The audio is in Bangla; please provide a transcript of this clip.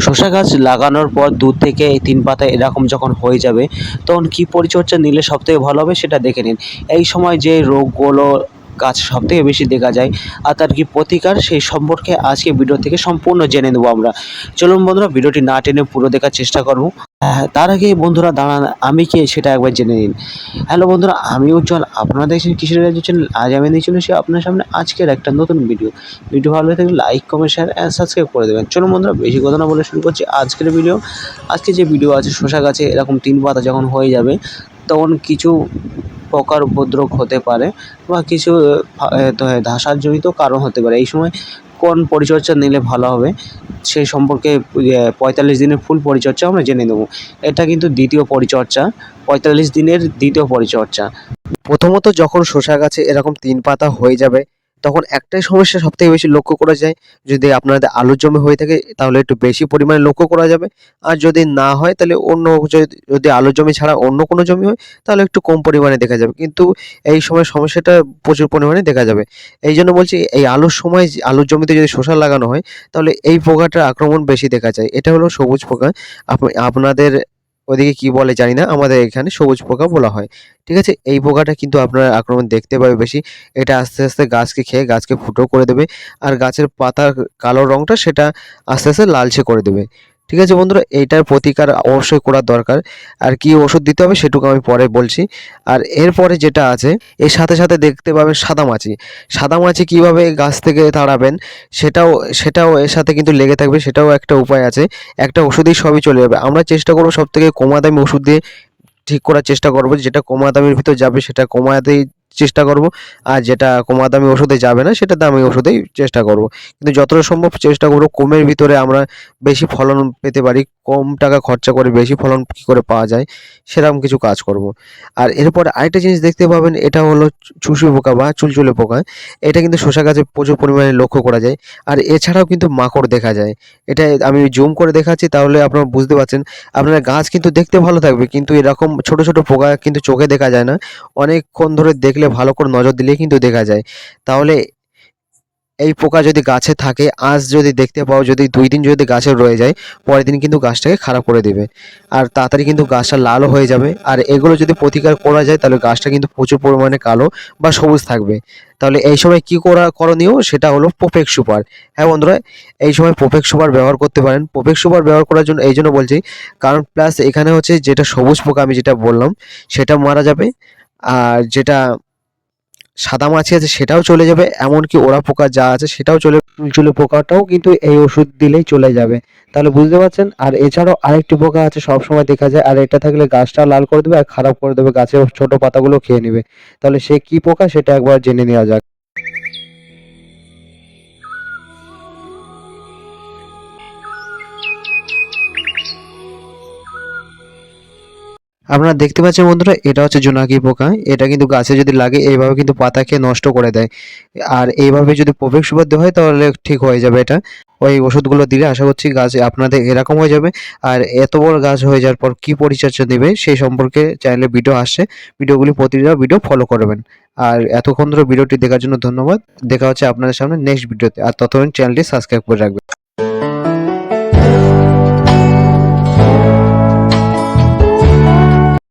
শসা গাছ লাগানোর পর দু থেকে তিন পাতা এরকম যখন হয়ে যাবে, তখন কি পরিচর্যা নিলে সবথেকে ভালো হবে সেটা দেখে নিন। এই সময় যে রোগগুলো গাছ সবথেকে বেশি দেখা যায় আর তার কি প্রতিকার সেই সম্পর্কে আজকে ভিডিও থেকে সম্পূর্ণ জেনে নেব আমরা। চলুন বন্ধুরা, ভিডিওটি না টেনে পুরো দেখার চেষ্টা করব। তার আগে বন্ধুরা দাঁড়ান, আমি কে সেটা একবার জেনে নিন। হ্যালো বন্ধুরা, আমি উজ্জ্বল, আপনারা দেখছেন কৃষি রাজ্য চ্যানেল আজ আমি নিয়ে চলে এসেছি আপনার সামনে আজকের একটা নতুন ভিডিও ভিডিও ভালো হয়ে থাকলে like comment share and subscribe করে দেবেন। চলুন বন্ধুরা, বেশি কথা না বলে শুরু করছি আজকের ভিডিও আজকে যে ভিডিও আছে শসা গাছে এরকম তিন পাতা যখন হয়ে যাবে, তখন কিছু পোকার উপদ্রব হতে পারে বা কিছু ধসার জনিত কারণ হতে পারে। এই সময় কোন পরিচর্যা নিলে ভালো হবে সেই সম্পর্কে পঁয়তাল্লিশ দিনের ফুল পরিচর্যা আমরা জেনে নেব। এটা কিন্তু দ্বিতীয় পরিচর্যা, পঁয়তাল্লিশ দিনের দ্বিতীয় পরিচর্যা। প্রথমত যখন শসা গাছে এরকম তিন পাতা হয়ে যাবে তখন একটাই সমস্যা সবথেকে বেশি লক্ষ্য করা যায়, যদি আপনাদের আলুর জমি হয়ে থাকে, তাহলে একটু বেশি পরিমাণে লক্ষ্য করা যাবে। আর যদি না হয়, তাহলে অন্য যদি- আলুর জমি ছাড়া অন্য কোনো জমি হয়, তাহলে একটু কম পরিমাণে দেখা যাবে। কিন্তু এই সময় সমস্যাটা প্রচুর পরিমাণে দেখা যাবে। এই জন্য বলছি, এই আলুর সময় আলুর জমিতে যদি শসা লাগানো হয়, তাহলে এই পোকাটার আক্রমণ বেশি দেখা যায়। এটা হলো সবুজ পোকা। আপ- আপনাদের ওদিকে কি বলে জানি না, আমাদের এখানে সবুজ পোকা বলা হয়। ঠিক আছে? এই পোকাটা কিন্তু আপনারা আক্রমণ দেখতে পাবে বেশি। এটা আস্তে আস্তে গাছকে খেয়ে গাছকে ফুটো করে দেবে। আর গাছের পাতার কালো রঙটা সেটা আস্তে আস্তে লালচে করে দেবে। ঠিক আছে বন্ধুরা, এইটার প্রতিকার অবশ্যই করার দরকার। আর কি ওষুধ দিতে হবে সেটুকু আমি পরে বলছি। আর এরপরে যেটা আছে, এর সাথে সাথে দেখতে পাবেন সাদামাছি। সাদামাছি কীভাবে গাছ থেকে তাড়াবেন, সেটাও সেটাও এর সাথে কিন্তু লেগে থাকবে, সেটাও একটা উপায় আছে। একটা ওষুধেই সবই চলে যাবে। আমরা চেষ্টা করব সব থেকে কমা দামি ওষুধ দিয়ে ঠিক করার চেষ্টা করব, যেটা কমা দামের ভিতর যাবে, সেটা কমাতেই চেষ্টা করব। আর যেটা কমা দামি ওষুধে যাবে না সেটা দামি ওষুধেই চেষ্টা করব। কিন্তু যতটা সম্ভব চেষ্টা করব, কমের ভিতরে আমরা বেশি ফলন পেতে পারি কম টাকা খরচা করে বেশি ফলন কী করে পাওয়া যায়, সেরকম কিছু কাজ করব। আর এরপরে আরেকটা জিনিস দেখতে পাবেন, এটা হলো চুষি পোকা বা চুলচুলে পোকা। এটা কিন্তু শসা গাছে প্রচুর পরিমাণে লক্ষ্য করা যায়। আর এছাড়াও কিন্তু মাকড় দেখা যায়। এটা আমি জুম করে দেখাচ্ছি, তাহলে আপনারা বুঝতে পারছেন। আপনার গাছ কিন্তু দেখতে ভালো থাকবে, কিন্তু এরকম ছোট ছোট পোকা কিন্তু চোখে দেখা যায় না। অনেকক্ষণ ধরে দেখলে ভালো করে নজর দিলে কিন্তু দেখা যায়। তাহলে এই পোকা যদি গাছে থাকে, আজ যদি দেখতে পাও, যদি দুই দিন যদি গাছে রয়ে যায়, পরের দিন কিন্তু গাছটাকে খারাপ করে দেবে। আর তাড়াতাড়ি কিন্তু গাছটা লালও হয়ে যাবে। আর এগুলো যদি প্রতিকার করা যায়, তাহলে গাছটা কিন্তু প্রচুর পরিমাণে কালো বা সবুজ থাকবে। তাহলে এই সময় কি করা করণীয়? সেটা হলো পোপেক সুপার। হ্যাঁ বন্ধুরা, এই সময় পোপেক সুপার ব্যবহার করতে পারেন। পোপেক সুপার ব্যবহার করার জন্য, এই জন্য বলছি, কারণ প্লাস এখানে হচ্ছে যেটা সবুজ পোকা, আমি যেটা বললাম, সেটা মারা যাবে। আর যেটা সাদা মাছি আছে সেটাও চলে যাবে, এমনকি ওরা পোকা যা আছে সেটাও চলে চুলে পোকাটাও কিন্তু এই ওষুধ দিলেই চলে যাবে। তাহলে বুঝতে পারছেন? আর এছাড়াও আরেকটি পোকা আছে সব সময় দেখা যায়, আর এটা থাকলে গাছটা লাল করে দেবে আর খারাপ করে দেবে, গাছের ছোট পাতাগুলো খেয়ে নেবে। তাহলে সে কি পোকা সেটা একবার জেনে নেওয়া যাক। আপনারা দেখতে পাচ্ছেন বন্ধুরা, এটা হচ্ছে জোনাকি পোকা। এটা কিন্তু গাছে যদি লাগে, এইভাবে কিন্তু পাতা খেয়ে নষ্ট করে দেয়। আর এইভাবে যদি প্রবেশ সুপার দেওয়া হয়, তাহলে ঠিক হয়ে যাবে এটা। ওই ওষুধগুলো দিলে আশা করছি গাছ আপনাদের এরকম হয়ে যাবে। আর এত বড় গাছ হয়ে যাওয়ার পর কি পরিচর্যা দেবে, সেই সম্পর্কে চ্যানেলে ভিডিও আসছে। ভিডিওগুলি প্রতিটা ভিডিও ফলো করবেন। আর এতক্ষণ ধরে ভিডিওটি দেখার জন্য ধন্যবাদ। দেখা হচ্ছে আপনাদের সামনে নেক্সট ভিডিওতে আর ততক্ষণ চ্যানেলটি সাবস্ক্রাইব করে রাখবেন।